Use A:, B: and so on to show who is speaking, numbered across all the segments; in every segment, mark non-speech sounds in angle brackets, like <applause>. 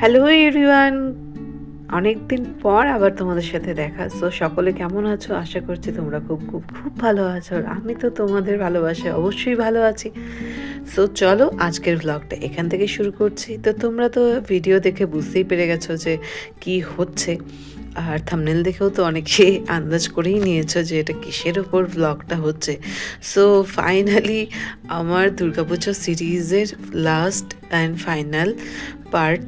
A: Hello everyone অনেক দিন পর আবার তোমাদের সাথে দেখা। সো সকলে কেমন আছো? আশা করছি তোমরা খুব খুব খুব ভালো আছো আমি তো তোমাদের ভালোবাসে অবশ্যই ভালো আছি। সো চলো আজকের ব্লগটা এখান থেকে শুরু করছি। তো তোমরা তো ভিডিও দেখে বুঝতেই পেরে গেছো যে কি হচ্ছে। আর থামনেল দেখেও তো অনেকে আন্দাজ করেই নিয়েছো যে এটা কিসের ওপর ব্লগটা হচ্ছে। সো ফাইনালি আমার দুর্গাপুজো সিরিজের last and final part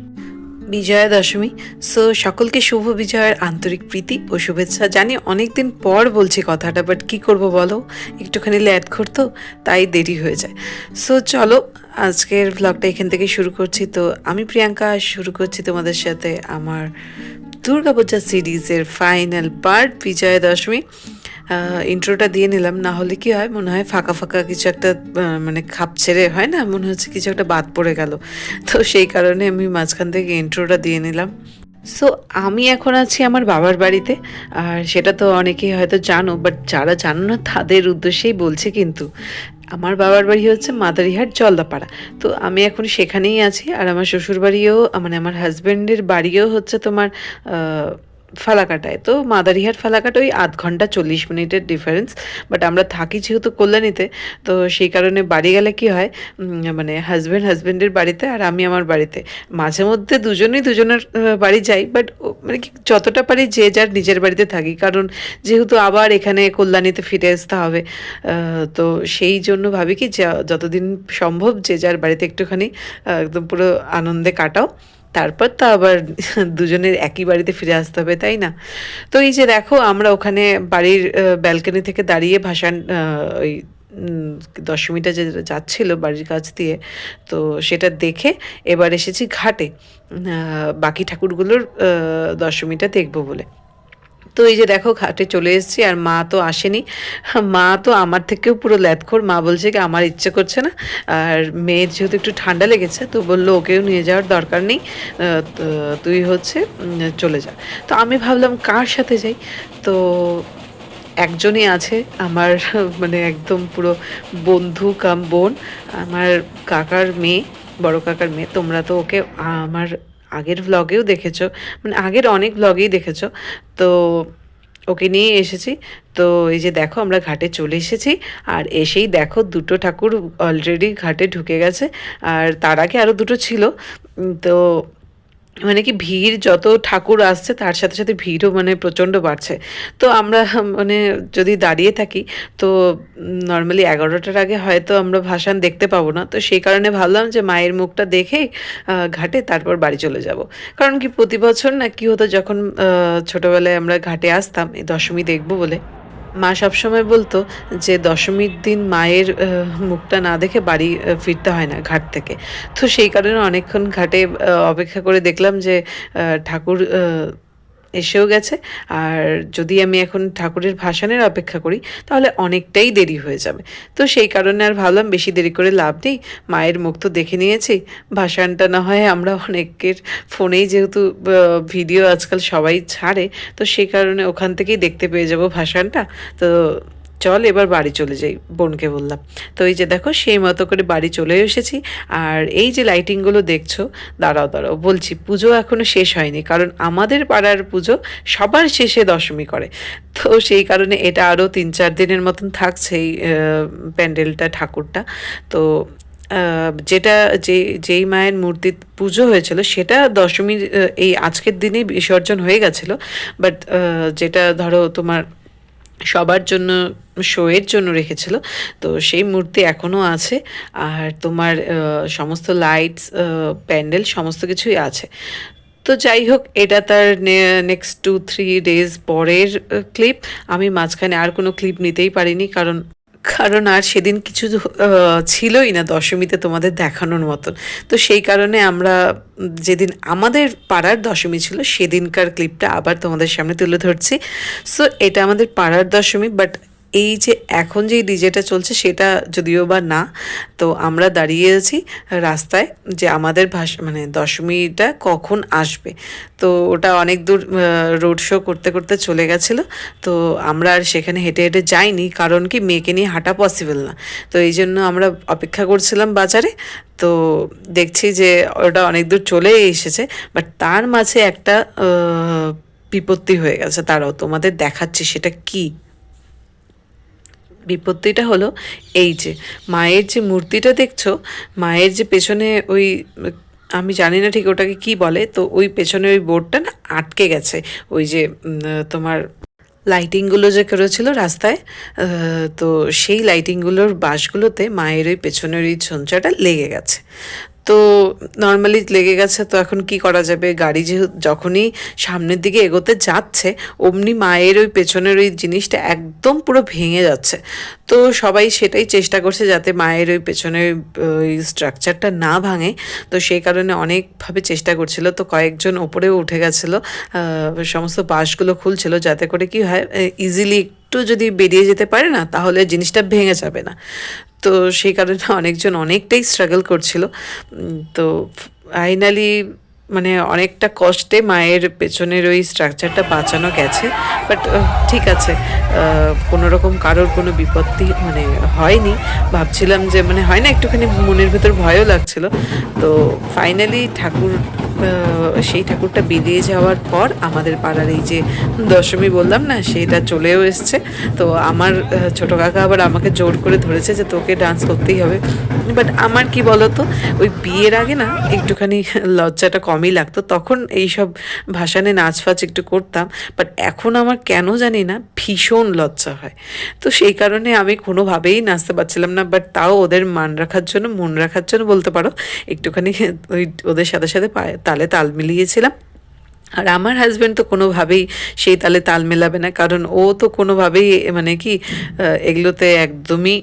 A: Bijoya Dashami so সকলকে শুভ বিজয়ের আন্তরিক প্রীতি ও শুভেচ্ছা জানি অনেক দিন পর বলছি কথাটা বাট কি করব বলো? একটুখানি ল্যাদ করতো তাই দেরি হয়ে যায়। সো চলো, আজকের ব্লগটা এখান থেকে শুরু করছি। তো, আমি প্রিয়াঙ্কা, শুরু করছি তোমাদের সাথে আমার দুর্গাপূজা সিরিজের ফাইনাল পার্ট বিজয়া দশমী ইন্ট্রোটা দিয়ে নিলাম, না হলে কি হয়, মনে হয় ফাঁকা ফাঁকা কিছু একটা মানে খাপ ছেড়ে, হয় না? মনে হচ্ছে কিছু একটা বাদ পড়ে গেল। তো সেই কারণে আমি মাঝখান থেকে ইন্ট্রোটা দিয়ে নিলাম। সো আমি এখন আছি আমার বাবার বাড়িতে, আর সেটা তো অনেকেই হয়তো জানো বাট যারা জানো না, তাদের উদ্দেশ্যেই বলছে কিন্তু, আমার বাবার বাড়ি হচ্ছে মাদারিহাট জলদাপাড়া। তো আমি এখন সেখানেই আছি, আর আমার শ্বশুর বাড়িও মানে আমার হাজব্যান্ডের বাড়িও হচ্ছে তোমার ফালাকাটায়। তো মাদারিহাট ফালাকাটা ওই আধ ঘণ্টা চল্লিশ মিনিটের ডিফারেন্স বাট আমরা থাকি যেহেতু কল্যাণীতে, তো সেই কারণে বাড়ি গেলে কি হয় মানে হাজব্যান্ড হাজব্যান্ডের বাড়িতে আর আমি আমার বাড়িতে। মাঝে মধ্যে দুজনেই দুজনের বাড়ি যাই বাট মানে কি যতটা পারি যে যার নিজের বাড়িতে থাকি, কারণ যেহেতু আবার এখানে কল্যাণীতে ফিরে আসতে হবে তো সেই জন্য ভাবি কি যতদিন সম্ভব যে যার বাড়িতে একটুখানি একদম পুরো আনন্দে কাটাও। তারপর তো আবার <laughs> দুজনের একই বাড়িতে ফিরে আসতে হবে, তাই না? তো এই যে দেখো, আমরা ওখানে বাড়ির ব্যালকনি থেকে দাঁড়িয়ে ভাসান ওই দশমীটা যে যাচ্ছিল বাড়ির কাছ দিয়ে, তো সেটা দেখে এবার এসেছি ঘাটে। বাকি ঠাকুরগুলোর দশমীটা দেখব বলে। তো এই যে দেখো, ঘাটে চলে এসেছি আর মা তো আসেনি। মা তো আমার থেকেও পুরো ল্যাদখোর মা বলছে কি, আমার ইচ্ছে করছে না। আর মেয়ের যেহেতু একটু ঠান্ডা লেগেছে, তো বলল, ওকেও নিয়ে যাওয়ার দরকার নেই। তুই হচ্ছে চলে যা। তো আমি ভাবলাম, কার সাথে যাই? তো একজনই আছে আমার মানে একদম পুরো বন্ধু কাম বোন। আমার কাকার মেয়ে, বড় কাকার মেয়ে। তোমরা তো ওকে, আমার আগের ভ্লগেও দেখেছ মানে আগের অনেক ভ্লগেই দেখেছ, তো ওকে নিয়ে এসেছি, তো এই যে দেখো আমরা ঘাটে চলে এসেছি, আর এসেই দেখো দুটো ঠাকুর অলরেডি ঘাটে ঢুকে গেছে, আর তার আগে আরও দুটো ছিল তো মানে কি ভিড় যত ঠাকুর আসছে, তার সাথে সাথে ভিড়ও মানে প্রচণ্ড বাড়ছে। তো আমরা মানে যদি দাঁড়িয়ে থাকি, তো নর্মালি এগারোটার আগে হয়তো আমরা ভাসান দেখতে পাবো না। তো সেই কারণে ভাবলাম যে মায়ের মুখটা দেখে ঘাটে তারপর বাড়ি চলে যাব। কারণ কি প্রতি বছর না কি হতো যখন ছোটবেলায় আমরা ঘাটে আসতাম, এই দশমী দেখব বলে। মা সবসময় বলতো যে দশমীর দিন মায়ের মুখটা না দেখে বাড়ি ফিরতে হয় না ঘাট থেকে। তো সেই কারণে অনেকক্ষণ ঘাটে অপেক্ষা করে দেখলাম যে ঠাকুর এসেও গেছে। আর যদি আমি এখন ঠাকুরের ভাসানের অপেক্ষা করি, তাহলে অনেকটাই দেরি হয়ে যাবে। তো সেই কারণে আর ভাবলাম বেশি দেরি করে লাভ নেই। মায়ের মুখ তো দেখে নিয়েছি। ভাসানটা না হয় আমরা অনেকের ফোনেই যেহেতু ভিডিও আজকাল সবাই ছাড়ে, তো সেই কারণে ওখান থেকেই দেখতে পেয়ে যাব ভাসানটা। তো চল এবার বাড়ি চলে যাই, বোনকে বললাম। তো এই যে দেখো, সেই মতো করে বাড়ি চলে এসেছি। আর এই যে লাইটিংগুলো দেখছ, দাঁড়াও দাঁড়াও, বলছি পুজো এখনও শেষ হয়নি, কারণ আমাদের পাড়ার পুজো সবার শেষে দশমী করে। তো সেই কারণে এটা আরও তিন চার দিনের মতন থাকছে এই প্যান্ডেলটা, ঠাকুরটা। তো যেটা যে, যেই মায়ের মূর্তি পুজো হয়েছিল, সেটা দশমীর এই আজকের দিনেই বিসর্জন হয়ে গেছিল। বাট যেটা ধরো তোমার সবার জন্য, শোয়ের জন্য রেখেছিল। তো সেই মূর্তি এখনও আছে। আর তোমার সমস্ত লাইটস প্যান্ডেল সমস্ত কিছুই আছে। তো যাই হোক, এটা তার নেক্সট টু থ্রি ডেজ পরের ক্লিপ আমি মাঝখানে আর কোনো ক্লিপ নিতেই পারিনি কারণ কারণ আর সেদিন কিছু ছিলই না দশমীতে তোমাদের দেখানোর মতন। তো সেই কারণে আমরা যেদিন আমাদের পাড়ার দশমী ছিল, সেদিনকার ক্লিপটা আবার তোমাদের সামনে তুলে ধরছি। সো এটা আমাদের পাড়ার দশমী বাট এই যে এখন যে ডিজেটা চলছে সেটা যদিও বা না, তো আমরা দাঁড়িয়ে আছি রাস্তায় যে আমাদের ভাষা মানে দশমীটা কখন আসবে। তো ওটা অনেক দূর রোড শো করতে করতে চলে গেছিল, তো আমরা আর সেখানে হেঁটে হেঁটে যাইনি, কারণ কি মেয়েকে নিয়ে হাঁটা পসিবল না। তো এই জন্য আমরা অপেক্ষা করছিলাম বাজারে, তো দেখছি যে ওটা অনেক দূর চলে এসেছে বাট তার মাঝে একটা বিপত্তি হয়ে গেছে। তারাও তোমাদের দেখাচ্ছি সেটা কি? বিপত্তিটা হলো এই যে, মায়ের যে মূর্তিটা দেখছ, মায়ের যে পেছনে ওই, আমি জানি না ঠিক ওটাকে কি বলে, তো ওই পেছনে ওই বোর্ডটা না আটকে গেছে। ওই যে তোমার লাইটিংগুলো যে করেছিল রাস্তায় তো সেই লাইটিংগুলোর বাসগুলোতে মায়ের ওই পেছনের ওই ছঞ্চাটা লেগে গেছে। তো নর্মালি লেগে গেছে, তো এখন কি করা যাবে? গাড়ি যে যখনই সামনের দিকে এগোতে যাচ্ছে, অমনি মায়ের ওই পেছনের ওই জিনিসটা একদম পুরো ভেঙে যাচ্ছে। তো সবাই সেটাই চেষ্টা করছে যাতে মায়ের ওই পেছনের ওই স্ট্রাকচারটা না ভাঙে। তো সেই কারণে অনেকভাবে চেষ্টা করছিল। তো কয়েকজন ওপরেও উঠে গেছিল। সমস্ত বাঁশগুলো খুলছিল যাতে করে কি হয় ইজিলি একটু যদি বেরিয়ে যেতে পারে না, তাহলে জিনিসটা ভেঙে যাবে না। তো সেই কারণে অনেকজন অনেকটাই স্ট্রাগল করছিল। তো ফাইনালি মানে অনেকটা কষ্টে মায়ের পেছনের ওই স্ট্রাকচারটা বাঁচানো গেছে। বাট ঠিক আছে কোনো রকম কারোর কোনো বিপত্তি মানে হয়নি। ভাবছিলাম যে মানে হয় না একটুখানি মনের ভেতর ভয়ও লাগছিল। তো ফাইনালি ঠাকুর সেই ঠাকুরটা বেরিয়ে যাওয়ার পর আমাদের পাড়ার এই যে দশমী বললাম না, সেটা চলেও এসছে। তো আমার ছোট কাকা আবার আমাকে জোর করে ধরেছে যে তোকে ডান্স করতেই হবে। বাট আমার কি বলতো, ওই বিয়ের আগে না একটুখানি লজ্জাটা কমই লাগতো। তখন এইসব ভাসানে নাচ ফাচ একটু করতাম। বাট এখন আমার কেন জানি না ভীষণ লজ্জা হয়। তো সেই কারণে আমি কোনোভাবেই নাচতে পারছিলাম না বাট তাও ওদের মান রাখার জন্য, মন রাখার জন্য বলতে পারো, একটুখানি <laughs> ওই ওদের সাথে সাথে পায়ে তালে তাল মিলিয়েছিলাম। আর আমার হাজব্যান্ড তো কোনোভাবেই সেই তালে তাল মেলাবে না, কারণ ও তো কোনোভাবেই মানে কি এগুলোতে একদমই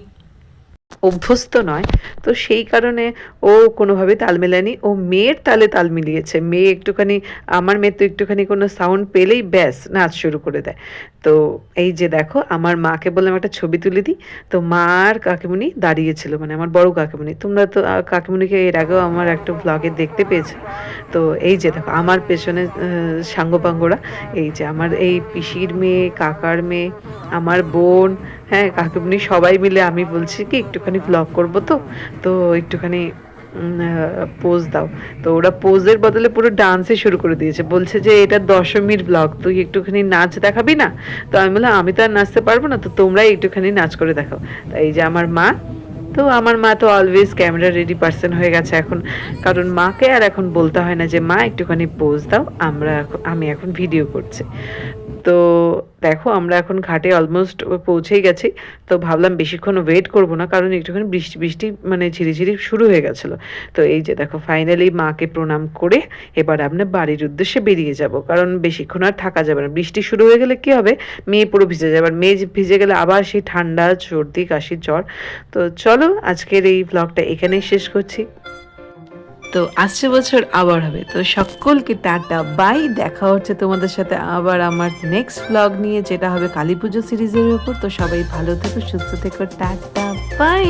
A: অভ্যস্ত নয়। তো সেই কারণে ও কোনোভাবে তাল মেলায়নি। ও মেয়ের তালে তাল মিলিয়েছে। মেয়ে একটুখানি, আমার মেয়ে তো একটুখানি কোনো সাউন্ড পেলেই ব্যাস, নাচ শুরু করে দেয়। তো এই যে দেখো, আমার মাকে বললাম, একটা ছবি তুলে দিই। তো মা আর কাকিমুনি দাঁড়িয়েছিল মানে আমার বড় কাকিমুনি। তোমরা তো কাকিমুনিকে এর আগেও আমার একটা ব্লগে দেখতে পেয়েছ। তো এই যে দেখো, আমার পেছনে সাঙ্গপাঙ্গরা, এই যে আমার এই পিসির মেয়ে, কাকার মেয়ে, আমার বোন হ্যাঁ কাকিমুনি সবাই মিলে আমি বলছি কি, একটুখানি ব্লগ করব তো। তো একটুখানি পোজ দাও। তো ওরা পোজের বদলে পুরো ডান্সে শুরু করে দিয়েছে। বলছে যে, এটা দশমীর ব্লগ তুই একটুখানি নাচ দেখাবি না? তো আমি বললাম, আমি তো আর নাচতে পারব না, তো তোমরাই একটুখানি নাচ করে দেখাও। এই যে আমার মা, তো আমার মা তো অলওয়েজ ক্যামেরা রেডি পার্সন হয়ে গেছে এখন। কারণ মাকে আর এখন বলতে হয় না যে, মা, একটুখানি পোজ দাও, আমরা আমি এখন ভিডিও করছি। তো দেখো, আমরা এখন ঘাটে অলমোস্ট পৌঁছেই গেছি। তো ভাবলাম বেশিক্ষণ ওয়েট করব না, কারণ একটুখানি বৃষ্টি বৃষ্টি মানে ঝিরিঝিরি শুরু হয়ে গেছিল। তো এই যে দেখো ফাইনালি মাকে প্রণাম করে এবার আমরা বাড়ির উদ্দেশ্যে বেরিয়ে যাব। কারণ বেশিক্ষণ আর থাকা যাবে না। বৃষ্টি শুরু হয়ে গেলে কি হবে? মেয়ে পুরো ভিজে যাবে। আর মেয়ে ভিজে গেলে আবার সেই ঠান্ডা, সর্দি, কাশির জ্বর। তো চলো, আজকের এই ব্লগটা এখানেই শেষ করছি। তো আসছে বছর আবার হবে। তো সকলকে টাটা, বাই। দেখা হচ্ছে তোমাদের সাথে আবার আমার নেক্সট ব্লগ নিয়ে, যেটা হবে কালী পুজো সিরিজের উপর। তো সবাই ভালো থেকো, সুস্থ থেকো, টাটা, বাই।